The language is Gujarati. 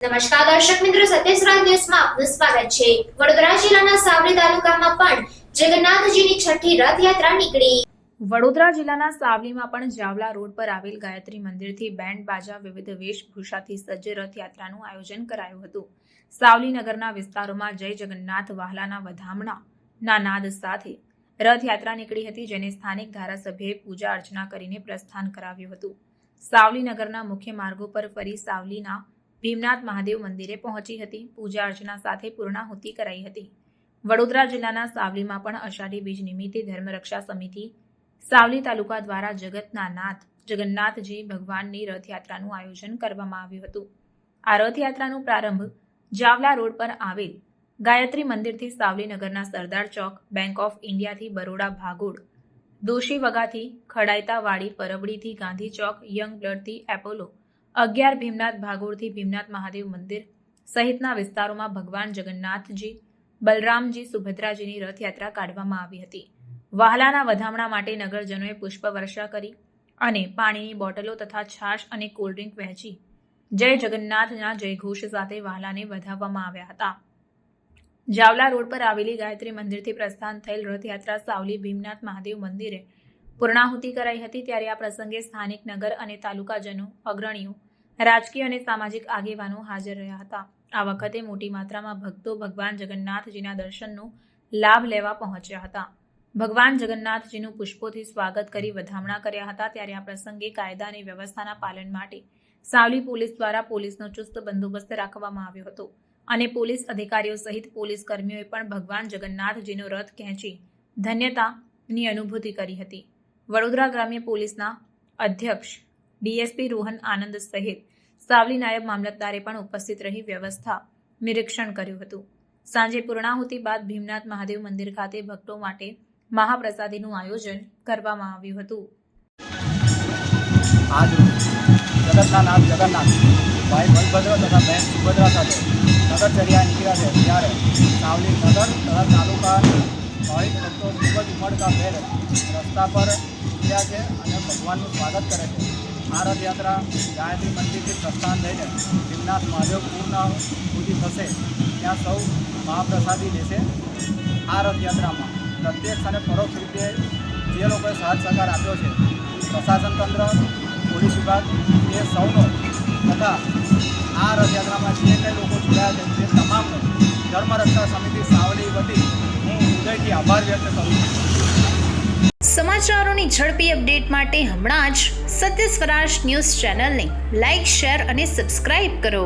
નમસ્કાર દર્શક મિત્રો સત્યસ્રાજ ન્યૂઝમાં આપનું સ્વાગત છે. વડોદરા જિલ્લાના સાવલી તાલુકામાં પણ જગન્નાથજીની છઠ્ઠી રથયાત્રા નીકળી. વડોદરા જિલ્લાના સાવલીમાં પણ જાવલા રોડ પર આવેલ ગાયત્રી મંદિરથી બેન્ડ બાજા વિવિધ વેશભૂષાથી સજ્જ રથયાત્રાનું આયોજન કરાયું હતું. સાવલી નગરના વિસ્તારોમાં જય જગન્નાથ વાહલાના વધામણા ના નાદ સાથે રથયાત્રા નીકળી હતી, જેને સ્થાનિક ધારાસભ્યએ પૂજા અર્ચના કરીને પ્રસ્થાન કરાવ્યું હતું. સાવલી નગરના મુખ્ય માર્ગો પર ફરી સાવલીના ભીમનાથ મહાદેવ મંદિરે પહોંચી હતી. પૂજા અર્ચના સાથે પૂર્ણાહુતિ કરાઈ હતી. વડોદરા જિલ્લાના સાવલીમાં પણ અષાઢી બીજ નિમિત્તે ધર્મરક્ષા સમિતિ, સાવલી તાલુકા દ્વારા જગતના નાથ, જગન્નાથજી ભગવાનની રથયાત્રાનું આયોજન કરવામાં આવ્યું હતું. આ રથયાત્રાનો પ્રારંભ જાવલા રોડ પર આવેલ ગાયત્રી મંદિરથી સાવલી નગરના સરદાર ચોક, બેંક ઓફ ઇન્ડિયાથી બરોડા ભાગોળ, દોશી વગાથી ખડાયતાવાડી પરબડીથી ગાંધી ચોક, યંગ બ્લડથી એપોલો અગિયાર ભીમનાથ ભાગોળથી ભીમનાથ મહાદેવ મંદિર સહિતના વિસ્તારોમાં ભગવાન જગન્નાથજી, બલરામજી, સુભદ્રાજીની રથયાત્રા કાઢવામાં આવી હતી. વહાલાના વધામણા માટે નગરજનોએ પુષ્પવર્ષા કરી અને પાણીની બોટલો તથા છાશ અને કોલ્ડ્રિંક વહેંચી. જય જગન્નાથના જયઘોષ સાથે વહાલાને વધાવવામાં આવ્યા હતા. જાવલા રોડ પર આવેલી ગાયત્રી મંદિરથી પ્રસ્થાન થયેલ રથયાત્રા સાવલી ભીમનાથ મહાદેવ મંદિરે પૂર્ણાહુતિ કરાઈ હતી ત્યારે આ પ્રસંગે સ્થાનિક નગર અને તાલુકાજનો અગ્રણીઓ, રાજકીય અને સામાજિક આગેવાનો હાજર રહ્યા હતા. આ વખતે મોટી માત્રામાં ભક્તો ભગવાન જગન્નાથજીના દર્શનનો લાભ લેવા પહોંચ્યા હતા. ભગવાન જગન્નાથજીનું પુષ્પોથી સ્વાગત કરી વધામણા કર્યા હતા ત્યારે આ પ્રસંગે કાયદા અને વ્યવસ્થાના પાલન માટે સાવલી પોલીસ દ્વારા પોલીસનો ચુસ્ત બંદોબસ્ત રાખવામાં આવ્યો હતો અને પોલીસ અધિકારીઓ સહિત પોલીસ કર્મીઓએ પણ ભગવાન જગન્નાથજીનો રથ ખેંચી ધન્યતાની અનુભૂતિ કરી હતી. વડોદરા ગ્રામ્ય પોલીસના અધ્યક્ષ ડીએસપી રોહન આનંદ સહિત સાવલી નાયબ મામલતદારે પણ ઉપસ્થિત રહી વ્યવસ્થા નિરીક્ષણ કર્યું હતું. સાંજે પૂર્ણાહુતિ બાદ ભીમનાથ મહાદેવ મંદિર ખાતે ભક્તો માટે મહાપ્રસાદીનું આયોજન કરવામાં આવ્યું હતું. આજ જગતના નાથ, જગન્નાથ, ભાઈ બલભદ્ર તથા બહેન સુભદ્રા સાથે નગરચર્યા નીકળ્યા છે. ત્યારે સાવલી નગર તથા તાલુકા ભક્તો ખૂબ જ ઉમળકા ભેર રસ્તા પર ઉઠ્યા છે અને ભગવાનનું સ્વાગત કરે છે. આ રથયાત્રા ગાયત્રી મંદિરથી પ્રસ્થાન લઈને ભીમનાથ મહાદેવ પૂર્ણ સુધી થશે. ત્યાં સૌ મહાપ્રસાદી લેશે. આ રથયાત્રામાં પ્રત્યક્ષ અને પરોક્ષ રીતે જે લોકોએ સાથ સહકાર આપ્યો છે, પ્રશાસન તંત્ર, પોલીસ વિભાગ, એ સૌનો તથા આ રથયાત્રામાં જે કંઈ લોકો જોડાયા છે, તે તમામનો ધર્મરક્ષા સમિતિ, સાવલી વતી હૃદયથી આભાર વ્યક્ત કરું છું. સમાચારોની ઝડપી અપડેટ માટે હમણાં જ સત્ય સ્વરાજ ન્યૂઝ ચેનલને લાઇક શેર અને સબસ્ક્રાઇબ કરો.